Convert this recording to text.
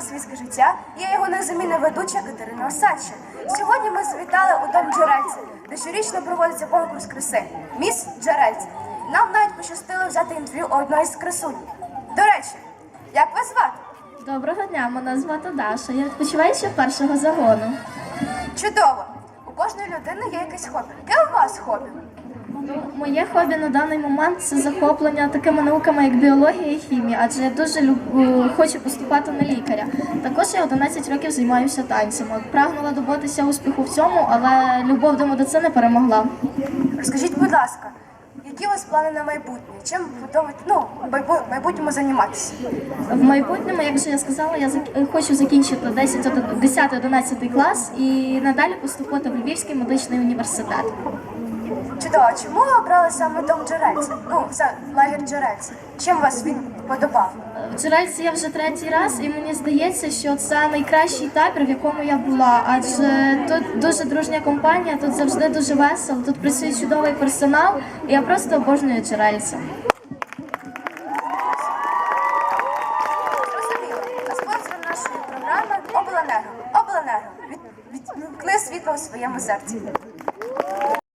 світське життя. і Я його незамінна ведуча Катерина Осадча. Сьогодні ми завітали у дом Джерельця, де щорічно проводиться конкурс краси Міс Джерельця. Нам навіть пощастило взяти інтерв'ю у одної з красунь. До речі, як вас звати? Доброго дня, мене звати Даша. Я відпочиваю ще першого загону. Чудово! У кожної людини є якесь хобі. Яке у вас хобі? Ну, моє хобі на даний момент це захоплення такими науками, як біологія і хімія, адже я дуже люб- хочу поступати на лікаря. Також я 11 років займаюся танцями. Прагнула добитися успіху в цьому, але любов до медицини перемогла. Скажіть, будь ласка, які у вас плани на майбутнє? Чим готовите ну, майбутньому займатися? В майбутньому, як вже я сказала, я зак- хочу закінчити 10-11 клас і надалі поступити в Львівський медичний університет. Чудово, чому ви обрали саме дом Джерельця? Ну, це лагер Джерельця. Чим вас він подобав? В Джерельці я вже третій раз, і мені здається, що це найкращий табір, в якому я була. Адже тут дуже дружня компанія, тут завжди дуже весело, тут працює чудовий персонал, і я просто обожнюю Джерельця. Зрозуміло. А спонсором нашої програми Обленерго. Обленерго. Від, відмкни світло у своєму серці.